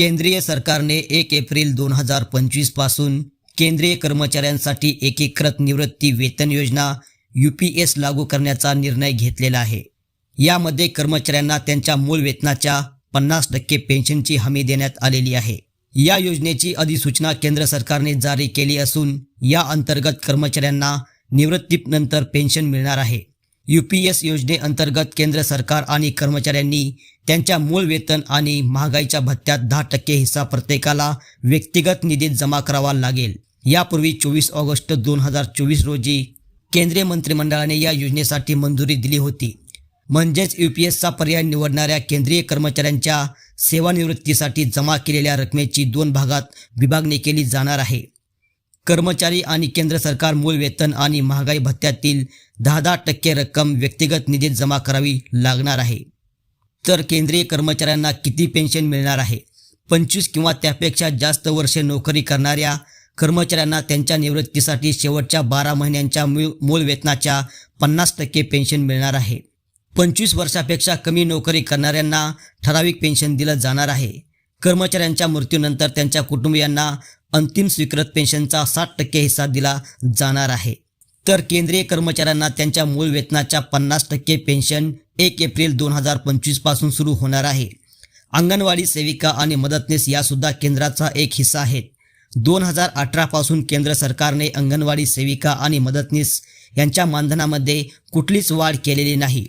केंद्रीय सरकारने एक एप्रिल दोन हजार पंचवीसपासून केंद्रीय कर्मचाऱ्यांसाठी एकीकृत निवृत्ती वेतन योजना यू पी एस लागू करण्याचा निर्णय घेतलेला आहे. यामध्ये कर्मचाऱ्यांना त्यांच्या मूळ वेतनाच्या पन्नास टक्के पेन्शनची हमी देण्यात आलेली आहे. या योजनेची अधिसूचना केंद्र सरकारने जारी केली असून या अंतर्गत कर्मचाऱ्यांना निवृत्तीनंतर पेन्शन मिळणार आहे. यू पी एस योजनेअंतर्गत केंद्र सरकार आणि कर्मचाऱ्यांनी त्यांच्या मूळ वेतन आणि महागाईच्या भत्त्यात दहा टक्के हिस्सा प्रत्येकाला व्यक्तिगत निधीत जमा करावा लागेल. यापूर्वी चोवीस ऑगस्ट दोन हजार चोवीस रोजी केंद्रीय मंत्रिमंडळाने या योजनेसाठी मंजुरी दिली होती. म्हणजेच यू पी एसचा पर्याय निवडणाऱ्या केंद्रीय कर्मचाऱ्यांच्या सेवानिवृत्तीसाठी जमा केलेल्या रकमेची दोन भागात विभागणी केली जाणार आहे. कर्मचारी आणि केंद्र सरकार मूळ वेतन आणि महागाई भत्त्यातील दहा दहा टक्के रक्कम व्यक्तिगत निधीत जमा करावी लागणार आहे. तर केंद्रीय कर्मचाऱ्यांना किती पेन्शन मिळणार आहे? पंचवीस किंवा त्यापेक्षा जास्त वर्षे नोकरी करणाऱ्या कर्मचाऱ्यांना त्यांच्या निवृत्तीसाठी शेवटच्या बारा महिन्यांच्या मूळ मूळ वेतनाच्या पन्नास टक्के पेन्शन मिळणार आहे. पंचवीस वर्षापेक्षा कमी नोकरी करणाऱ्यांना ठराविक पेन्शन दिलं जाणार आहे. कर्मचाऱ्यांच्या मृत्यूनंतर त्यांच्या कुटुंबियांना अंतिम स्वीकृत पेन्शनचा साठ टक्के हिस्सा दिला जाणार आहे. तर केंद्रीय कर्मचाऱ्यांना त्यांच्या मूळ वेतनाच्या पन्नास टक्के पेन्शन एक एप्रिल दोन हजार पंचवीसपासून सुरू होणार आहे. अंगणवाडी सेविका आणि मदतनीस यासुद्धा केंद्राचा एक हिस्सा आहेत. दोन हजार अठरापासून केंद्र सरकारने अंगणवाडी सेविका आणि मदतनीस यांच्या मानधनामध्ये कुठलीच वाढ केलेली नाही.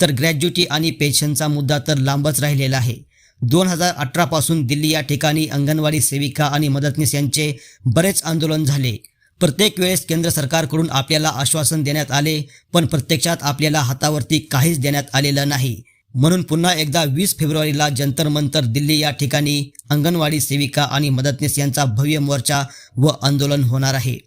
तर ग्रॅज्युटी आणि पेन्शनचा मुद्दा तर लांबच राहिलेला आहे. दोन हजार अठरापासून दिल्ली या ठिकाणी अंगणवाडी सेविका आणि मदतनीस यांचे बरेच आंदोलन झाले. प्रत्येक वेळेस केंद्र सरकारकडून आपल्याला आश्वासन देण्यात आले पण प्रत्यक्षात आपल्याला हातावरती काहीच देण्यात आलेलं नाही. म्हणून पुन्हा एकदा वीस फेब्रुवारीला जंतर मंतर दिल्ली या ठिकाणी अंगणवाडी सेविका आणि मदतनीस यांचा भव्य मोर्चा व आंदोलन होणार आहे.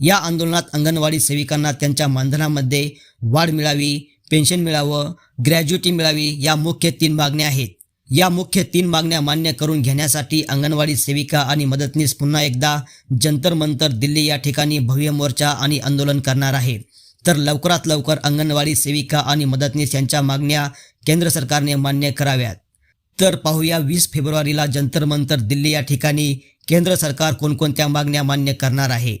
या आंदोलनात अंगणवाडी सेविकांना त्यांच्या मानधनामध्ये वाढ मिळावी पेन्शन मिळावं ग्रॅज्युटी मिळावी या मुख्य तीन मागण्या आहेत. या मुख्य तीन मागण्या मान्य करून घेण्यासाठी अंगणवाडी सेविका आणि मदतनीस पुन्हा एकदा जंतर मंतर दिल्ली या ठिकाणी भव्य मोर्चा आणि आंदोलन करणार आहे. तर लवकरात लवकर अंगणवाडी सेविका आणि मदतनीस यांच्या मागण्या केंद्र सरकारने मान्य कराव्यात. तर पाहूया वीस फेब्रुवारीला जंतर मंतर दिल्ली या ठिकाणी केंद्र सरकार कोणकोणत्या मागण्या मान्य करणार आहे.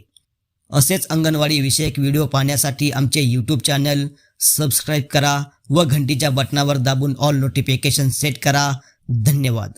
असेच अंगणवाडी विषयक व्हिडिओ पाहण्यासाठी आमचे यूट्यूब चॅनल सबस्क्राईब करा व घंटीच्या बटनावर दाबून ऑल नोटिफिकेशन सेट करा. धन्यवाद.